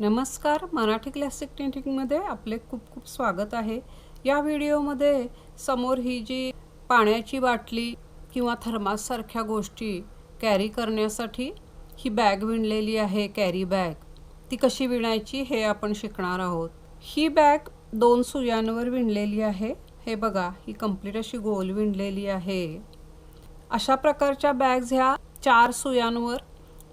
नमस्कार मराठी क्लासिक टेंटिंगमध्ये आपले खूप खूप स्वागत आहे. या व्हिडिओमध्ये समोर ही जी पाण्याची बाटली किंवा थर्माससारख्या गोष्टी कॅरी करण्यासाठी ही बॅग विणलेली आहे कॅरी बॅग ती कशी विणायची हे आपण शिकणार आहोत. ही बॅग दोन सुयांवर विणलेली आहे. हे बघा ही कंप्लीट अशी गोल विणलेली आहे. अशा प्रकारच्या बॅग्स ह्या चार सुयांवर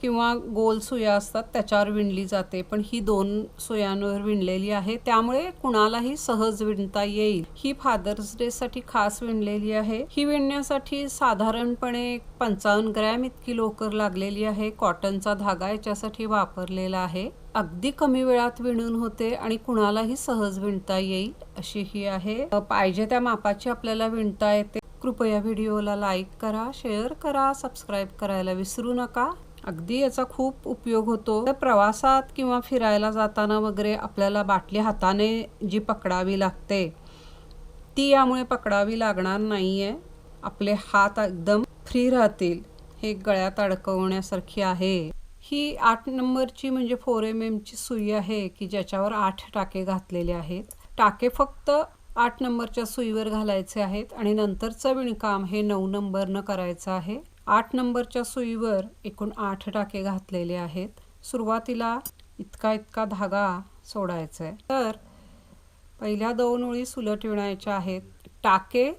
किंवा गोल सुया असतात त्याच्यावर विणली जाते. पण ही दोन सुयांवर विणलेली आहे. त्यामुळे कुणालाही सहज विणता येईल. ही फादर्स डे साठी खास विणलेली आहे. ही विणण्यासाठी साधारणपणे पंचावन्न ग्रॅम इतकी लोकर लागलेली आहे. कॉटनचा धागा याच्यासाठी वापरलेला आहे. अगदी कमी वेळात विणून होते आणि कुणालाही सहज विणता येईल अशी ही आहे. पाहिजे त्या मापाची आपल्याला विणता येते. कृपया व्हिडिओला लाईक करा शेअर करा सबस्क्राईब करायला विसरू नका. अगदी याचा खूप उपयोग होतो. तर प्रवासात किंवा फिरायला जाताना वगैरे आपल्याला बाटली हाताने जी पकडावी लागते ती यामुळे पकडावी लागणार नाही आहे आपले हात एकदम फ्री राहतील. हे गळ्यात अडकवण्यासारखी आहे. ही आठ नंबरची म्हणजे फोर एम एमची सुई आहे की ज्याच्यावर आठ टाके घातलेले आहेत. टाके फक्त आठ नंबरच्या सुईवर घालायचे आहेत आणि नंतरचं विणकाम हे नऊ नंबरनं करायचं आहे. आठ नंबरच्या सुईवर एकूण आठ टाके घातलेले आहेत. सुरुवातीला इतका इतका धागा सोडायचा आहे तर पहिल्या दोन ओळी सुलट विणायच्या आहेत. टाके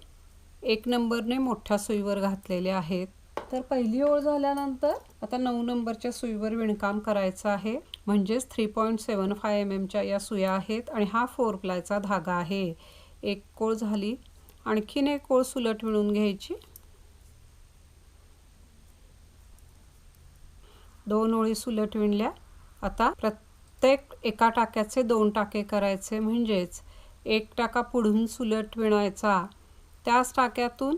एक नंबरने मोठ्या सुईवर घातलेले आहेत. तर पहिली ओळ झाल्यानंतर आता नऊ नंबरच्या सुईवर विणकाम करायचं आहे. म्हणजेच three point seven five M एमच्या या सुया आहेत आणि हा फोर प्लायचा धागा आहे. एक ओळ झाली. आणखीन एक ओळ सुलट विणून घ्यायची. दोन ओळी सुलट विणल्या. आता प्रत्येक एका टाक्याचे दोन टाके करायचे म्हणजेच एक टाका पुढून सुलट विणायचा. त्याच टाक्यातून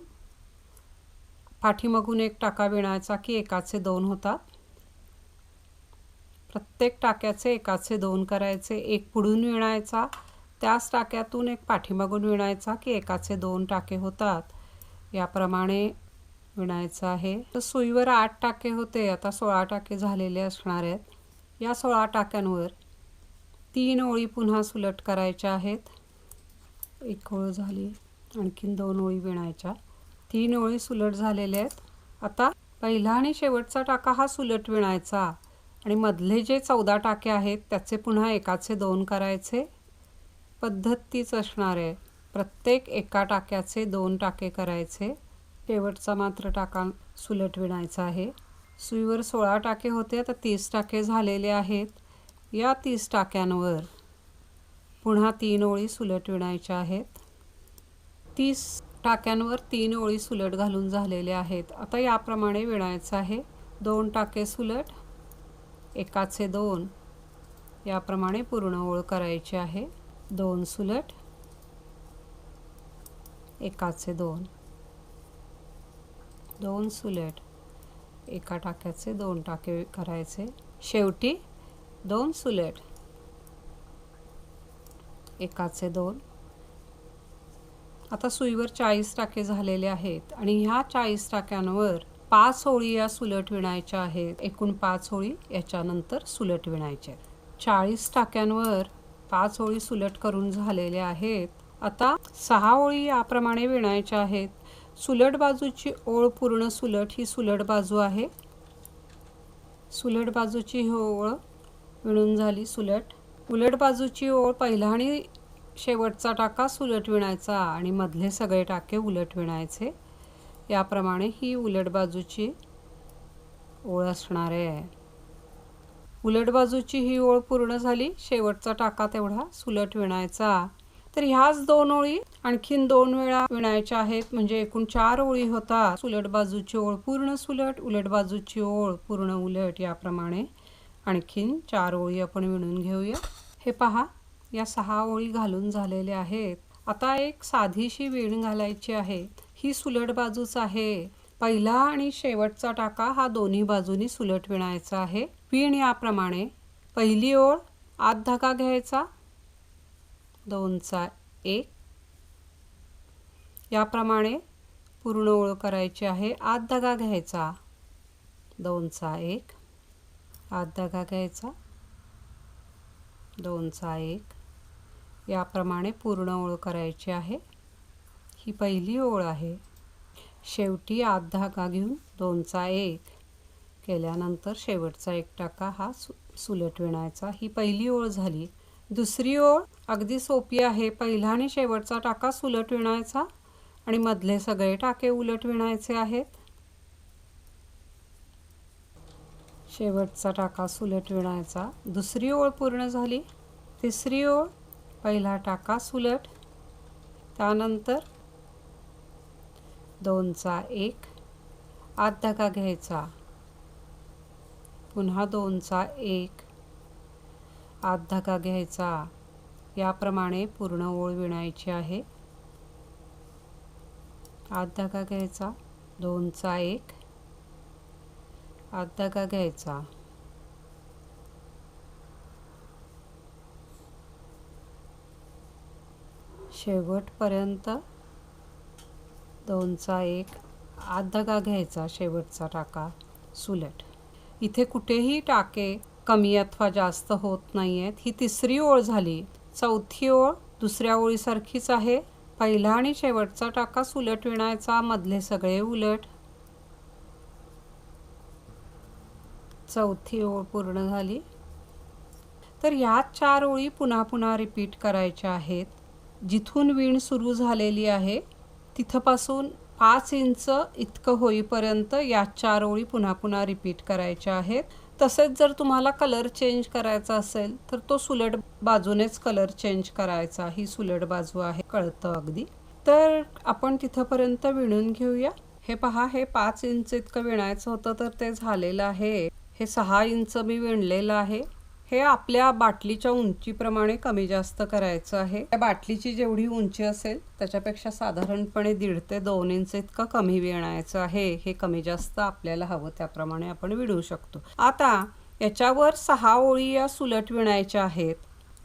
पाठीमागून एक टाका विणायचा की एकाचे दोन होतात. प्रत्येक टाक्याचे एकाचे दोन करायचे एक पुढून विणायचा. त्याच टाक्यातून एक पाठीमागून विणायचा की एकाचे दोन टाके होतात. याप्रमाणे विणायचं आहे. तर सुईवर आठ टाके होते. आता सोळा टाके झालेले असणार आहेत. या सोळा टाक्यांवर तीन ओळी पुन्हा सुलट करायच्या आहेत. एक ओळ झाली आणखीन दोन ओळी विणायच्या. तीन ओळी सुलट झालेल्या आहेत. आता पहिला आणि शेवटचा टाका हा सुलट विणायचा. आणि मधले जे चौदा टाके आहेत त्याचे पुन्हा एकाचे दोन करायचे. पद्धत तीच असणार. आहे प्रत्येक एका टाक्याचे दोन टाके करायचे. शेवटचा मात्र टाका सुलट विणायचा आहे. सुईवर सोळा टाके होते आता तीस टाके झालेले आहेत. या तीस टाक्यांवर पुन्हा तीन ओळी सुलट विणायच्या आहेत. तीस टाक्यांवर तीन ओळी सुलट घालून झालेल्या आहेत. आता याप्रमाणे विणायचं आहे. दोन टाके सुलट एकाचे दोन. याप्रमाणे पूर्ण ओळ करायची आहे. दोन सुलट एकाचे दोन. दोन सुलेट. एका टाक्याचे दोन टाके करायचे. शेवटी दोन सुलेट. एकाचे दोन. आता सुईवर चाळीस टाके झालेले आहेत आणि ह्या चाळीस टाक्यांवर पाच ओळी या सुलट विणायच्या आहेत. एकूण पाच ओळी याच्यानंतर सुलट विणायच्या आहेत. चाळीस टाक्यांवर पाच ओळी सुलट करून झालेल्या आहेत. आता सहा ओळी याप्रमाणे विणायच्या आहेत. सुलट बाजूची ओळ पूर्ण सुलट ही सुलट बाजू आहे. सुलट बाजूची ही ओळ विणून झाली सुलट. उलट बाजूची ओळ पहिला आणि शेवटचा टाका सुलट विणायचा आणि मधले सगळे टाके उलट विणायचे. याप्रमाणे ही उलट बाजूची ओळ असणार आहे. उलट बाजूची ही ओळ पूर्ण झाली. शेवटचा टाका तेवढा सुलट विणायचा. तर ह्याच दोन ओळी आणखीन दोन वेळा विणायच्या आहेत. म्हणजे एकूण चार ओळी होतात. सुलट बाजूची ओळ पूर्ण सुलट उलट बाजूची ओळ पूर्ण उलट याप्रमाणे. आणखीन चार ओळी आपण विणून घेऊया. हे पहा या सहा ओळी घालून झालेल्या आहेत. आता एक साधीशी विण घालायची आहे. ही सुलट बाजूच आहे. पहिला आणि शेवटचा टाका हा दोन्ही बाजूनी सुलट विणायचा आहे. विण याप्रमाणे. पहिली ओळ आत धागा घ्यायचा. दोनचा एक. याप्रमाणे पूर्ण ओळ करायची आहे. आत धागा घ्यायचा. दोनचा एक. आत धागा घ्यायचा. दोनचा एक. याप्रमाणे पूर्ण ओळ करायची आहे. ही पहिली ओळ आहे. शेवटी आत धागा घेऊन दोनचा एक. केल्यानंतर शेवटचा एक टाका हा सु सुलट विणायचा. ही पहिली ओळ झाली. दुसरी ओळ अगदी सोपी आहे. पहिला आणि शेवटचा टाका सुलट विणायचा आणि मधले सगळे टाके उलट विणायचे आहेत. शेवटचा टाका सुलट विणायचा. दुसरी ओळ पूर्ण झाली. तिसरी ओळ पहिला टाका सुलट. त्यानंतर दोनचा एक आत धगा घ्यायचा. पुन्हा दोनचा एक आत धागा घ्यायचा. याप्रमाणे पूर्ण ओळ विणायची आहे. आत धागा घ्यायचा. दोनचा एक. आत धागा घ्यायचा. शेवटपर्यंत दोनचा एक. आत धागा घ्यायचा. शेवटचा टाका. सुलट. इथे कुठेही टाके कमी अथवा जास्त होत नाही आहेत ही तिसरी ओळ झाली. चौथी ओळ दुसऱ्या ओळीसारखीच आहे. पहिला आणि शेवटचा टाकाच उलट विणायचा. मधले सगळे उलट. चौथी ओळ पूर्ण झाली. तर ह्या चार ओळी पुन्हा पुन्हा रिपीट करायच्या आहेत. जिथून वीण सुरू झालेली आहे तिथंपासून पाच इंच इतकं होईपर्यंत या चार ओळी पुन्हा पुन्हा रिपीट करायच्या आहेत. तसेच जर तुम्हाला कलर चेंज करायचा असेल तर तो सुलट बाजूनेच कलर चेंज करायचा. ही सुलट बाजू आहे कळतं अगदी. तर आपण तिथंपर्यंत विणून घेऊया. हे पहा हे पाच इंच इतकं विणायचं होतं तर ते झालेलं आहे. हे सहा इंच मी विणलेलं आहे. हे आपल्या बाटलीच्या उंचीप्रमाणे कमी जास्त करायचं आहे. त्या बाटलीची जेवढी उंची असेल त्याच्यापेक्षा साधारणपणे दीड ते दोन इंच इतकं कमी विणायचं आहे. हे कमी जास्त आपल्याला हवं त्याप्रमाणे आपण विणू शकतो. आता याच्यावर सहा ओळी या सुलट विणायच्या आहेत.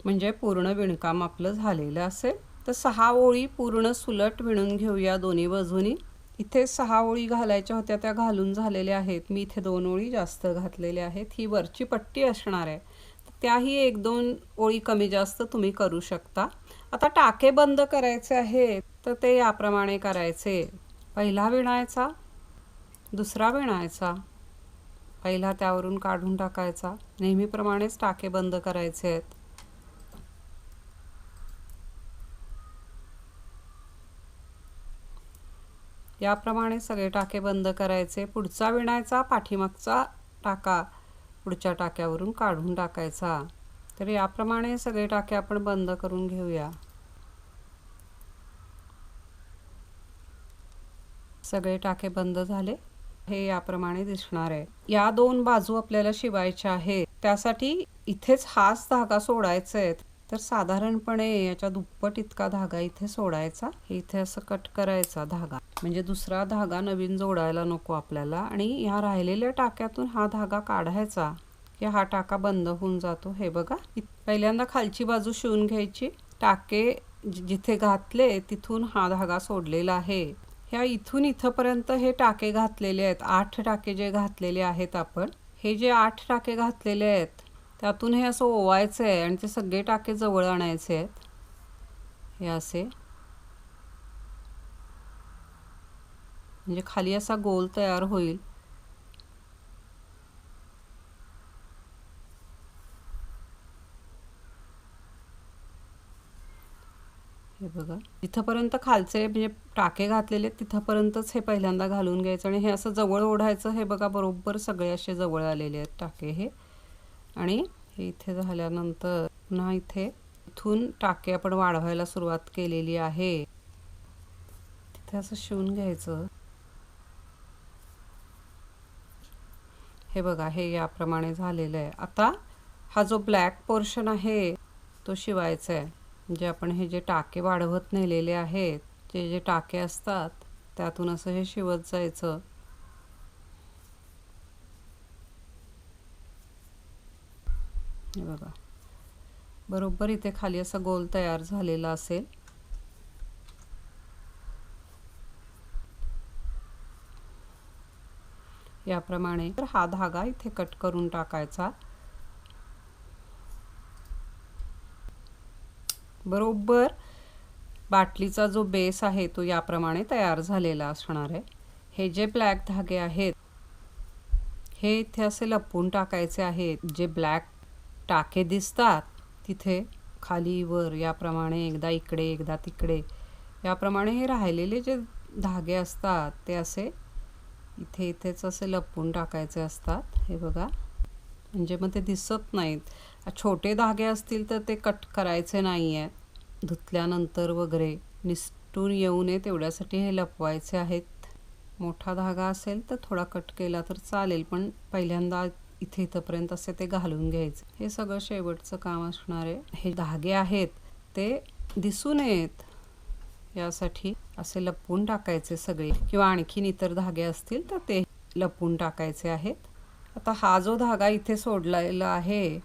म्हणजे पूर्ण विणकाम आपलं झालेलं असेल. तर सहा ओळी पूर्ण सुलट विणून घेऊया दोन्ही बाजूनी. इथे सहा ओळी घालायच्या होत्या त्या घालून झालेल्या आहेत. मी इथे दोन ओळी जास्त घातलेल्या आहेत. ही वरची पट्टी असणार आहे. त्याही एक दोन ओळी कमी जास्त तुम्ही करू शकता. आता टाके बंद करायचे आहेत तर ते याप्रमाणे करायचे. पहिला विणायचा दुसरा विणायचा पहिला त्यावरून काढून टाकायचा. नेहमीप्रमाणेच टाके बंद करायचे आहेत. याप्रमाणे सगळे टाके बंद करायचे. पुढचा विणायचा पाठीमागचा टाका. पुढच्या टाक्यावरून काढून टाकायचा. तर याप्रमाणे सगळे टाके आपण बंद करून घेऊया. सगळे टाके बंद झाले. हे याप्रमाणे दिसणार आहे. या दोन बाजू आपल्याला शिवायच्या आहेत. त्यासाठी इथेच हाच धागा सोडायचा आहे. तर साधारणपणे याच्या दुप्पट इतका धागा इथे सोडायचा. इथे असं कट करायचा धागा. म्हणजे दुसरा धागा नवीन जोडायला नको आपल्याला. आणि ह्या राहिलेल्या टाक्यातून हा धागा काढायचा. की हा टाका बंद होऊन जातो. हे बघा. पहिल्यांदा खालची बाजू शिवून घ्यायची. टाके जिथे घातले तिथून हा धागा सोडलेला आहे. ह्या इथून इथंपर्यंत हे टाके घातलेले आहेत. आठ टाके जे घातलेले आहेत आपण हे जे आठ टाके घातलेले आहेत त्यातून हे असं ओवायचं आहे आणि ते सगळे टाके जवळ आणायचे आहेत. हे असे. म्हणजे खाली असा गोल तयार होईल. हे बघा. तिथंपर्यंत खालचे म्हणजे टाके घातलेले तिथंपर्यंतच हे पहिल्यांदा घालून घ्यायचं आणि हे असं जवळ ओढायचं हे बघा बरोबर सगळे असे जवळ आलेले आहेत टाके हे. आणि हे इथे झाल्यानंतर पुन्हा इथे इथून टाके आपण वाढवायला सुरुवात केलेली आहे. तिथे असं शिवून घ्यायचं. हे बघा हे याप्रमाणे झालेलं आहे. आता हा जो ब्लॅक पोर्शन आहे तो शिवायचा आहे. म्हणजे आपण हे जे टाके वाढवत नेलेले आहेत जे जे टाके असतात त्यातून असं हे शिवत जायचं. हे बघा. बरोबर इथे खाली असा गोल तयार झालेला असेल. याप्रमाणे तर हा धागा इथे कट करून टाकायचा. बरोबर बाटलीचा जो बेस आहे तो याप्रमाणे तयार झालेला असणार आहे. हे जे ब्लॅक धागे आहेत हे इथे असे लपवून टाकायचे आहेत जे ब्लॅक टाके दिसतात. तिथे खाली वर याप्रमाणे एकदा इकडे एकदा तिकडे. याप्रमाणे हे राहिलेले जे धागे असतात ते असे इथे इथेच असे लपवून टाकायचे असतात. हे बघा. म्हणजे मग ते दिसत नाहीत. छोटे धागे असतील तर ते कट करायचे नाही आहेत धुतल्यानंतर वगैरे निसटून येऊ नये तेवढ्यासाठी हे लपवायचे आहेत. मोठा धागा असेल तर थोडा कट केला तर चालेल पण पहिल्यांदा इथे इथंपर्यंत असे ते घालून घ्यायचे. हे सगळं शेवटचं काम असणारे हे धागे आहेत ते दिसू नयेत यासाठी असे लपवून टाकायचे सगळे. किंवा आणखीन इतर धागे असतील तर ते लपवून टाकायचे आहेत. आता हा जो धागा इथे सोडलेला आहे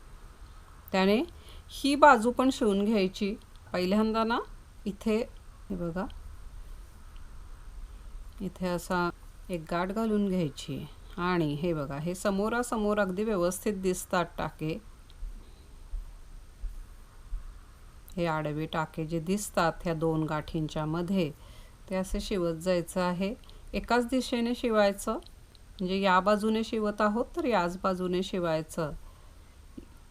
त्याने ही बाजू पण शिवून घ्यायची. पहिल्यांदा ना इथे हे बघा. इथे असा एक गाठ घालून घ्यायची. आणि हे बघा हे समोरासमोर अगदी व्यवस्थित दिसतात टाके. हे आडवे टाके जे दिसतात ह्या दोन गाठींच्या मध्ये ते असे शिवत जायचं आहे. एकाच दिशेने शिवायचं म्हणजे या बाजूने शिवत आहोत तर याच बाजूने शिवायचं.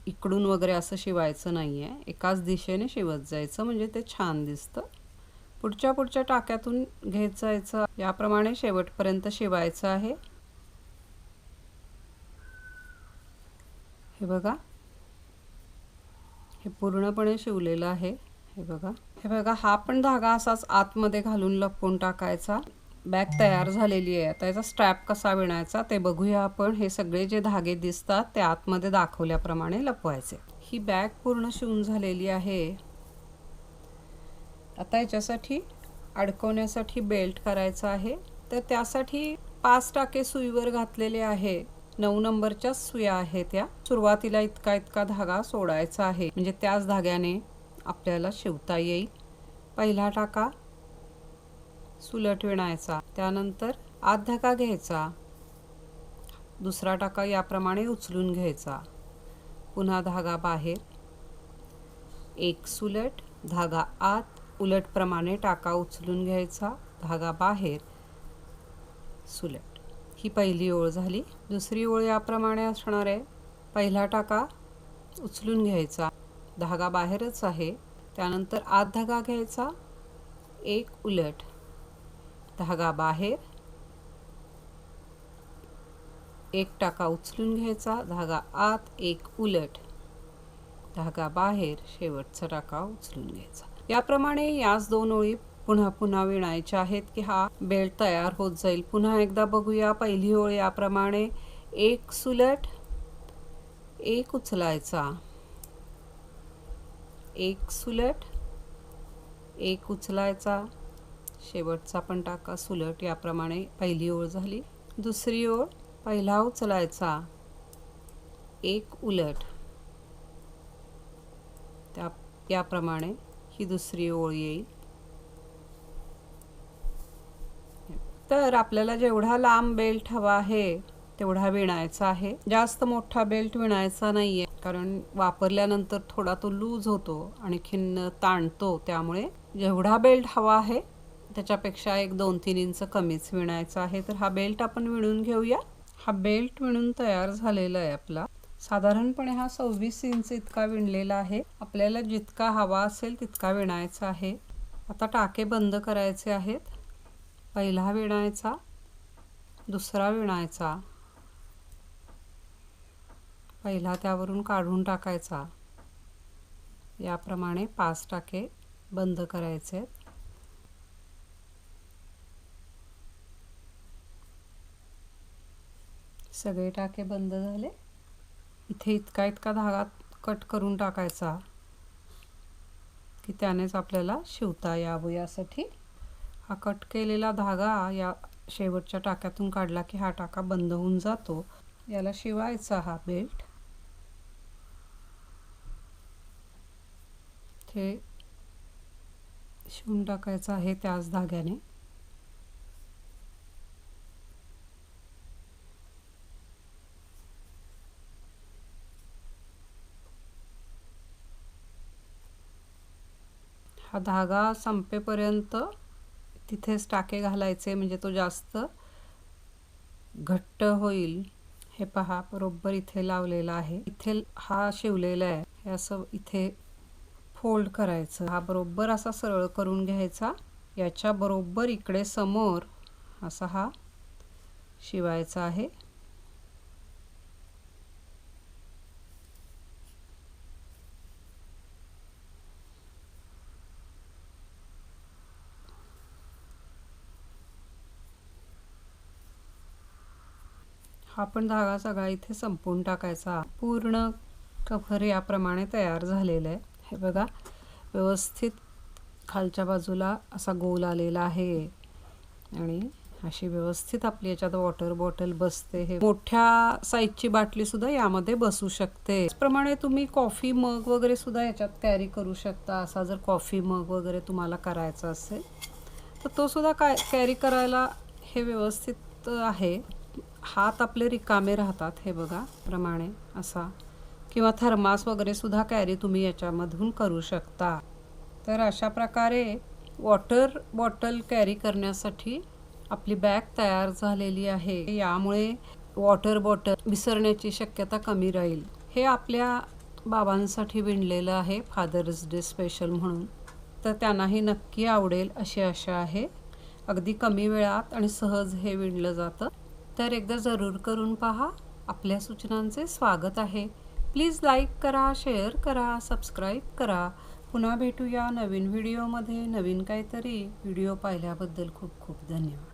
इकडून वगैरे असं शिवायचं नाही आहे एकाच दिशेने शिवत जायचं म्हणजे ते छान दिसतं. पुढच्या पुढच्या टाक्यातून घेत जायचं. याप्रमाणे शेवटपर्यंत शिवायचं आहे. हे बघा. हे पूर्णपणे शिवलेलं आहे. हे बघा. हे बघा हा पण धागा असाच आतमध्ये घालून लपवून टाकायचा. बॅग तयार झालेली आहे. आता याचा स्ट्रॅप कसा विणायचा ते बघूया आपण. हे सगळे जे धागे दिसतात ते आतमध्ये दाखवल्याप्रमाणे लपवायचे. ही बॅग पूर्ण शिवून झालेली आहे. आता याच्यासाठी अडकवण्यासाठी बेल्ट करायचा आहे. तर त्यासाठी पाच टाके सुईवर घातलेले आहे. नऊ नंबरच्या सुया आहेत त्या सुरुवातीला इतका इतका धागा सोडायचा आहे. म्हणजे त्याच धाग्याने आपल्याला शिवता येईल. पहिला टाका. सुलट विणायचा. त्यानंतर आत धागा घ्यायचा. दुसरा टाका याप्रमाणे उचलून घ्यायचा. पुन्हा धागा बाहेर. एक सुलट धागा आत. उलटप्रमाणे टाका उचलून घ्यायचा. धागा बाहेर. सुलट. ही पहिली ओळ झाली. दुसरी ओळ याप्रमाणे असणार आहे. पहिला टाका उचलून घ्यायचा. धागा बाहेरच आहे. त्यानंतर आत धागा घ्यायचा. एक उलट. धागा बाहेर. एक टाका उचलून घ्यायचा. धागा आत. एक उलट. धागा बाहेर. शेवटचा टाका उचलून घ्यायचा. याप्रमाणे याच दोन ओळी पुन्हा पुन्हा विणायच्या आहेत की हा बेल्ट तयार होत जाईल. पुन्हा एकदा बघूया पहिली ओळ याप्रमाणे एक सुलट एक उचलायचा. एक सुलट एक उचलायचा. शेवटचा पण टाका सुलट याप्रमाणे पहिली ओळ झाली. दुसरी ओळ पहिला उचलायचा. एक उलट. त्या याप्रमाणे ही दुसरी ओळ येईल. तर आपल्याला जेवढा लांब बेल्ट हवा आहे तेवढा विणायचा आहे. जास्त मोठा बेल्ट विणायचा नाही आहे कारण वापरल्यानंतर थोडा तो लूज होतो आणि खिन्न ताणतो. त्यामुळे जेवढा बेल्ट हवा आहे त्याच्यापेक्षा एक दोन तीन इंच कमीच विणायचा आहे. तर हा बेल्ट आपण विणून घेऊया. हा बेल्ट विणून तयार झालेला आहे आपला. साधारणपणे हा सव्वीस इंच इतका विणलेला आहे. आपल्याला जितका हवा असेल तितका विणायचा आहे. आता टाके बंद करायचे आहेत. पहिला विणायचा दुसरा विणायचा पहिला त्यावरून काढून टाकायचा. याप्रमाणे पाच टाके बंद करायचे. सगळे टाके बंद झाले. इथे इतका इतका धागा कट करून टाकायचा की त्यानेच आपल्याला शिवता यावं यासाठी. हा कट केलेला धागा या शेवटच्या टाक्यातून काढला की हा टाका बंद होऊन जातो. याला शिवायचा हा बेल्ट. हे शिवून टाकायचं आहे त्याच धाग्याने. हा धागा संपेपर्यंत तिथेच टाके घालायचे म्हणजे तो जास्त घट्ट होईल. हे पहा बरोबर इथे लावलेला आहे. इथे हा शिवलेला आहे. हे असं इथे फोल्ड करायचं. हा बरोबर असा सरळ करून घ्यायचा. याच्या बरोबर इकडे समोर असा हा शिवायचा आहे. हा पण धागा सगळा इथे संपवून टाकायचा. पूर्ण कव्हर याप्रमाणे तयार झालेलं आहे. हे बघा व्यवस्थित खालच्या बाजूला असा गोल आलेला आहे. आणि अशी व्यवस्थित आपली याच्यात वॉटर बॉटल बसते. हे मोठ्या साईजची बाटली सुद्धा यामध्ये बसू शकते. त्याचप्रमाणे तुम्ही कॉफी मग वगैरे सुद्धा याच्यात कॅरी करू शकता. असा जर कॉफी मग वगैरे तुम्हाला करायचा असेल तर तो सुद्धा काय कॅरी करायला हे व्यवस्थित आहे. हात आपले रिकामे राहतात हे बघा प्रमाणे असा. किंवा थर्मास वगैरे सुद्धा कॅरी तुम्ही याच्यामधून करू शकता. तर अशा प्रकारे वॉटर बॉटल कॅरी करण्यासाठी आपली बॅग तयार झालेली आहे. यामुळे वॉटर बॉटल विसरण्याची शक्यता कमी राहील. हे आपल्या बाबांसाठी विणलेलं आहे फादर्स डे स्पेशल म्हणून. तर त्यांनाही नक्की आवडेल अशी आशा आहे. अगदी कमी वेळात आणि सहज हे विणलं जातं. तर एकदा जरूर करून पहा. आपल्या सूचनांचे स्वागत आहे. प्लीज लाईक करा शेअर करा सबस्क्राईब करा. पुन्हा भेटूया नवीन व्हिडिओमध्ये. नवीन काहीतरी व्हिडिओ पाहिल्याबद्दल खूप खूप धन्यवाद.